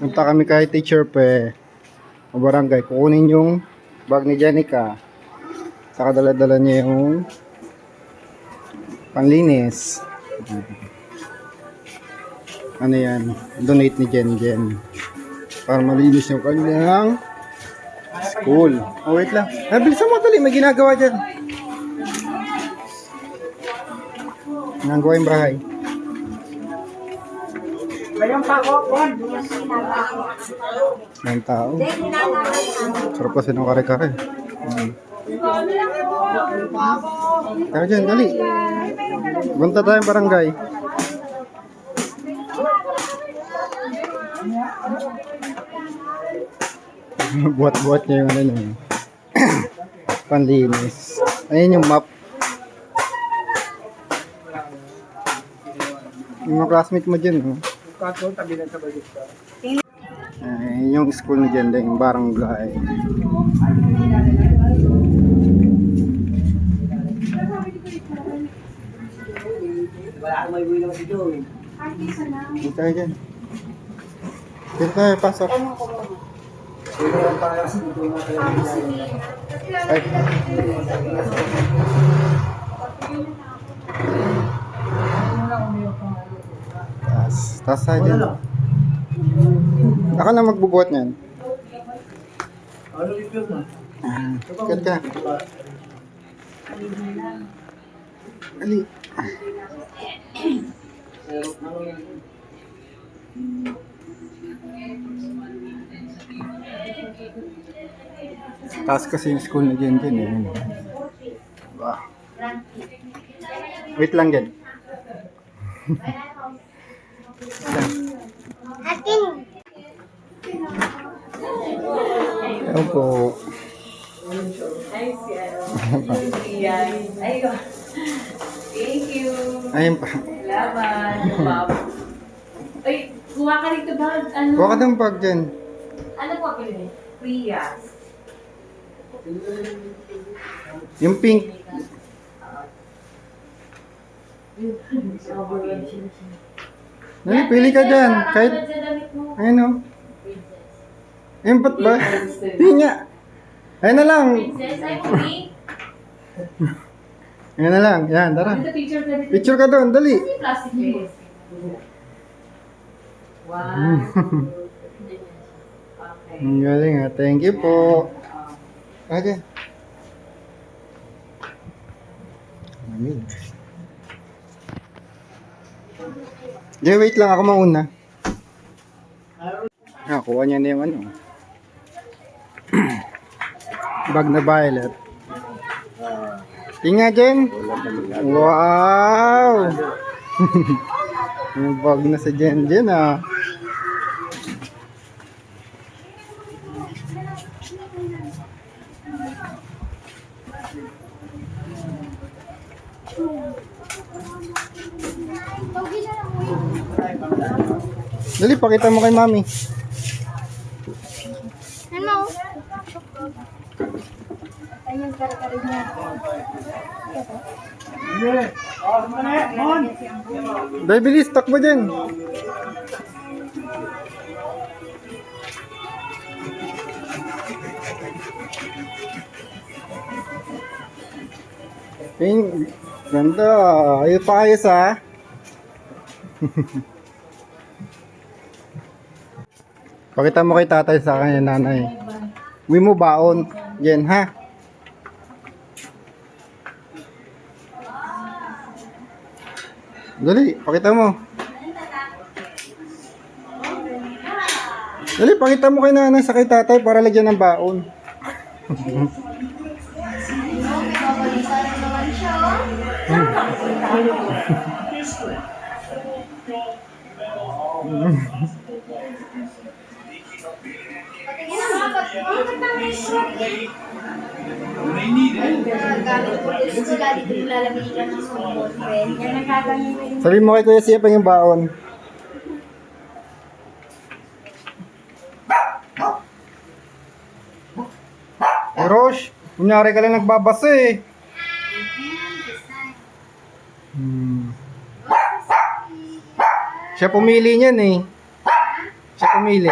Punta kami kay Teacher Pe. O barangay. Kukunin yung bag ni Jenica. Saka dala-dala niya yung panlinis. Ano yan? Donate ni Jen Jen. Para malinis yung kanyang school. Oh, wait lang. Ay, bilisan mo dali. May ginagawa dyan. Ginagawa yung bahay. Ng tao. Sarap kasi ng kare-kare. Mm. Tara dyan, dali. Punta tayong barangay. Buhat-buhat niya yung ano niya. Panlinis. Ayun yung map. Yung mga classmate mo dyan, oh. Ayun yung school ni Jenda, yung barangay. Dito tayo dyan. Dito tayo, pasok. Ay. Tas, tas tayo dyan. Ako na magbubuhat niyan. Ah, Kat ka. Ali. Taas kasi yung school na dyan dyan eh. Ano? Wait lang dyan. Ayun po. Thank you. Ayun pa. Salamat. Ay, kuha ka rito ba? Ano? Huwag ka ng pag dyan. Ano po yun? Priya. Yung pink. Dali, pili ka dyan. Kahit, Ano ayun o. Ayun, ba't ba? Hindi nga. Ayun na lang. Ayun na lang. Yan, tara. Picture ka doon, dali. Ano yung plastic face? Wow. Okay. Ang galing ha. Thank you po. Okay. Amin. Jay, wait lang. Ako mauna. Ah, kuha niya na yung ano. Bag na violet. Tinga, Jen. Wow! yung bag na sa Jen Jen, ah. Dali, pakita mo kay mami. Ano? Ayun, kare-kare niya. Dahil bilis, takbo dyan. Ping, ganda. Ayos pa ayos ha. Pakita mo kay tatay sa kanya nanay. Uwi mo baon. Yan ha. Dali, pakita mo. Dali, pakita mo kay nanay sa kay tatay para lagyan ng baon. Gamit Sabi mo kay Kuya Siya yung baon. Eh, Rosh, kunyari ka lang nagbabasa eh. Hmm. Siya pumili niyan eh. Siya pumili.